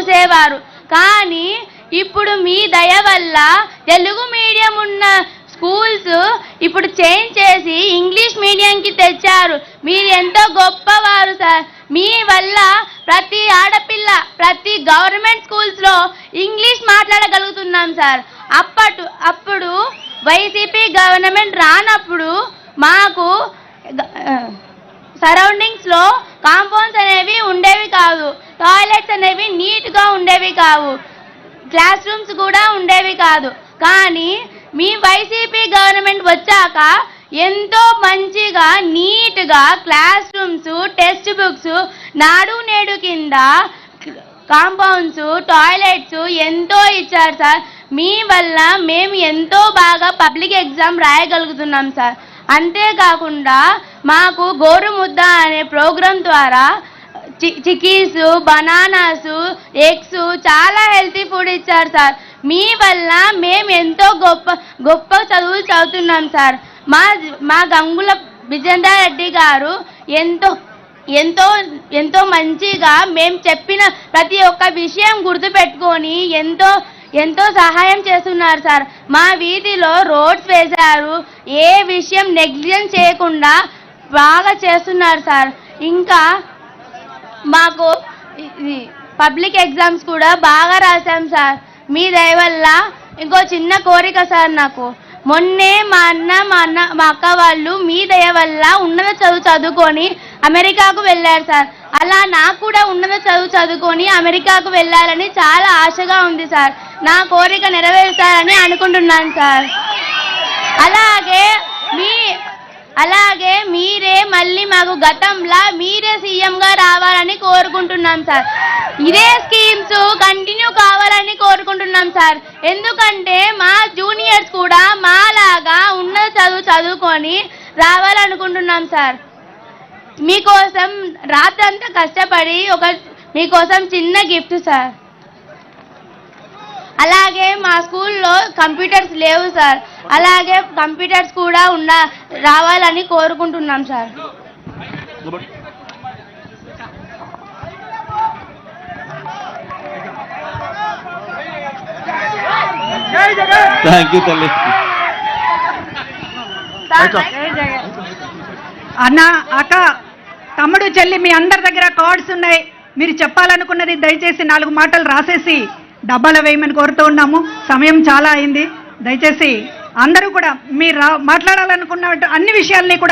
చూసేవారు. కానీ ఇప్పుడు మీ దయ వల్ల తెలుగు మీడియం ఉన్న స్కూల్స్ ఇప్పుడు చేంజ్ చేసి ఇంగ్లీష్ మీడియంకి తెచ్చారు. మీరు ఎంతో గొప్పవారు సార్. మీ వల్ల ప్రతి ఆడపిల్ల ప్రతి గవర్నమెంట్ స్కూల్స్లో ఇంగ్లీష్ మాట్లాడగలుగుతున్నాం సార్. అప్పటు అప్పుడు వైసీపీ గవర్నమెంట్ రానప్పుడు మాకు సరౌండింగ్స్లో కాంపౌండ్స్ అనేవి ఉండేవి కాదు. టాయిలెట్స్ అనేవి నీట్గా ఉండేవి కావు. క్లాస్ రూమ్స్ కూడా ఉండేవి కాదు. కానీ మీ వైసీపీ గవర్నమెంట్ వచ్చాక ఎంతో మంచిగా నీట్గా క్లాస్ రూమ్స్ టెక్స్ట్ బుక్స్ నాడు నేడు కింద కాంపౌండ్స్ టాయిలెట్స్ ఎంతో ఇచ్చారు సార్. మీ వల్ల మేము ఎంతో బాగా పబ్లిక్ ఎగ్జామ్ రాయగలుగుతున్నాం సార్. అంతేకాకుండా మాకు గోరుముద్ద అనే ప్రోగ్రాం ద్వారా చి చికీస్ బనానాస్ ఎగ్స్ చాలా హెల్తీ ఫుడ్ ఇచ్చారు సార్. మీ వల్ల మేము ఎంతో గొప్ప గొప్ప చదువులు చదువుతున్నాం సార్. మా మా గంగుల విజేందర్ రెడ్డి గారు ఎంతో ఎంతో ఎంతో మంచిగా మేము చెప్పిన ప్రతి ఒక్క విషయం గుర్తుపెట్టుకొని ఎంతో ఎంతో సహాయం చేస్తున్నారు సార్. మా వీధిలో రోడ్స్ వేశారు. ఏ విషయం నెగ్లిజెన్స్ చేయకుండా బాగా చేస్తున్నారు సార్. ఇంకా మాకు పబ్లిక్ ఎగ్జామ్స్ కూడా బాగా రాశాం సార్. మీ దయ వల్ల ఇంకో చిన్న కోరిక సార్ నాకు. మొన్నే మా అన్న మా అన్న మా అక్క వాళ్ళు మీ దయ వల్ల ఉన్నత చదువు చదువుకొని అమెరికాకు వెళ్ళారు సార్. అలా నాకు కూడా ఉన్నత చదువు చదువుకొని అమెరికాకు వెళ్ళాలని చాలా ఆశగా ఉంది సార్. నా కోరిక నెరవేరుస్తారని అనుకుంటున్నాను సార్. అలాగే మీ అలాగే మీరే మళ్ళీ మాకు గతంలా మీరే సీఎంగా రావాలని కోరుకుంటున్నాం సార్. ఇదే స్కీమ్స్ కంటిన్యూ కావాలని కోరుకుంటున్నాం సార్. ఎందుకంటే మా జూనియర్స్ కూడా మాలాగా ఉన్న చదువు చదువుకొని రావాలనుకుంటున్నాం సార్. మీకోసం రాత్రంతా కష్టపడి ఒక మీకోసం చిన్న గిఫ్ట్ సార్. అలాగే మా స్కూల్లో కంప్యూటర్స్ లేవు సార్. అలాగే కంప్యూటర్స్ కూడా ఉన్న రావాలని కోరుకుంటున్నాం సార్. థ్యాంక్ యూ తల్లి. అన్న అక్క తమ్ముడు చెల్లి మీ అందరి దగ్గర కార్డ్స్ ఉన్నాయి. మీరు చెప్పాలనుకున్నది దయచేసి నాలుగు మాటలు రాసేసి డబ్బాలో వేయమని కోరుతూ ఉన్నాము. సమయం చాలా అయింది. దయచేసి అందరూ కూడా మీరు మాట్లాడాలనుకున్న అన్ని విషయాల్ని కూడా